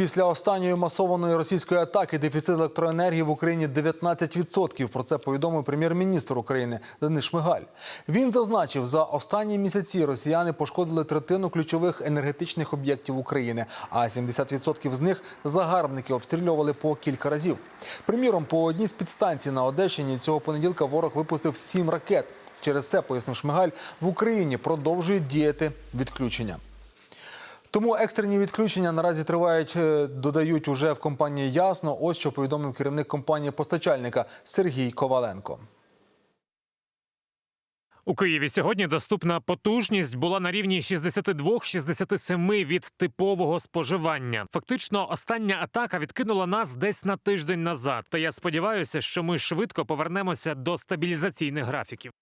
Після останньої масованої російської атаки дефіцит електроенергії в Україні 19%. Про це повідомив прем'єр-міністр України Денис Шмигаль. Він зазначив, за останні місяці росіяни пошкодили третину ключових енергетичних об'єктів України, а 70% з них загарбники обстрілювали по кілька разів. Приміром, по одній з підстанцій на Одещині цього понеділка ворог випустив сім ракет. Через це, пояснив Шмигаль, в Україні продовжують діяти відключення. Тому екстрені відключення наразі тривають, е, додають уже в компанії Ясно. Ось що повідомив керівник компанії постачальника Сергій Коваленко. У Києві сьогодні доступна потужність була на рівні 62-67 від типового споживання. Фактично, остання атака відкинула нас десь на тиждень назад. Та я сподіваюся, що ми швидко повернемося до стабілізаційних графіків.